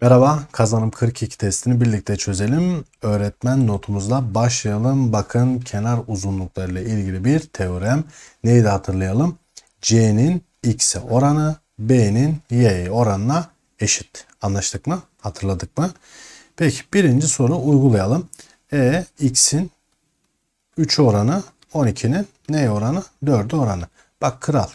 Merhaba, kazanım 42 testini birlikte çözelim. Öğretmen notumuzla başlayalım. Bakın kenar uzunluklarıyla ilgili bir teorem. Neydi hatırlayalım? C'nin x'e oranı B'nin y'ye oranına eşit. Anlaştık mı? Hatırladık mı? Peki birinci soru uygulayalım. E x'in 3 oranı 12'nin neye oranı? 4'e oranı. Bak kral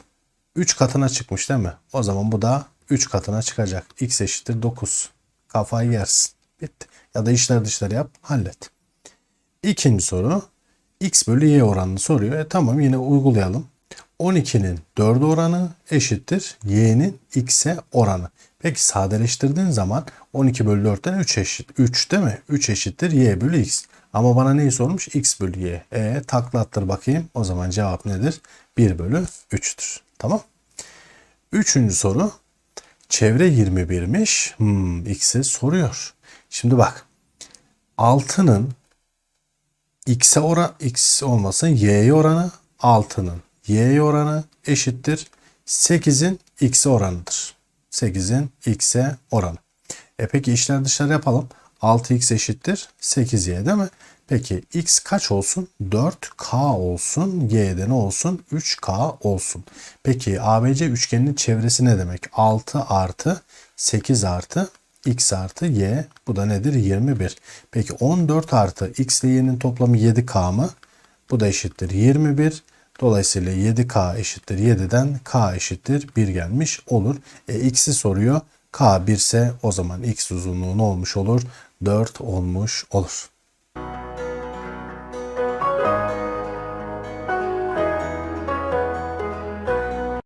3 katına çıkmış değil mi? O zaman bu da 3 katına çıkacak. X eşittir 9. Kafayı yersin. Bitti. Ya da işler dışları yap hallet. İkinci soru. X bölü Y oranını soruyor. E tamam yine uygulayalım. 12'nin 4 oranı eşittir Y'nin X'e oranı. Peki sadeleştirdiğin zaman 12 bölü 4'ten 3 eşit. 3 değil mi? 3 eşittir Y bölü X. Ama bana neyi sormuş? X bölü Y. E taklattır bakayım. O zaman cevap nedir? 1 bölü 3'tür. Tamam. Üçüncü soru. Çevre 21'miş. Hmm, X'e soruyor. Şimdi bak. 6'nın X'e oran X olmasın Y'ye oranı 6'nın Y'ye oranı eşittir 8'in X'e oranıdır. 8'in X'e oranı. E peki işler dışarı yapalım. 6x eşittir 8y değil mi? Peki x kaç olsun? 4k olsun. Y'de ne olsun? 3k olsun. Peki ABC üçgeninin çevresi ne demek? 6 artı 8 artı x artı y. Bu da nedir? 21. Peki 14 artı x ile y'nin toplamı 7k mı? Bu da eşittir 21. Dolayısıyla 7k eşittir 7'den k eşittir 1 gelmiş olur. E, x'i soruyor. K 1 ise o zaman x uzunluğu ne olmuş olur? 4 olmuş olur.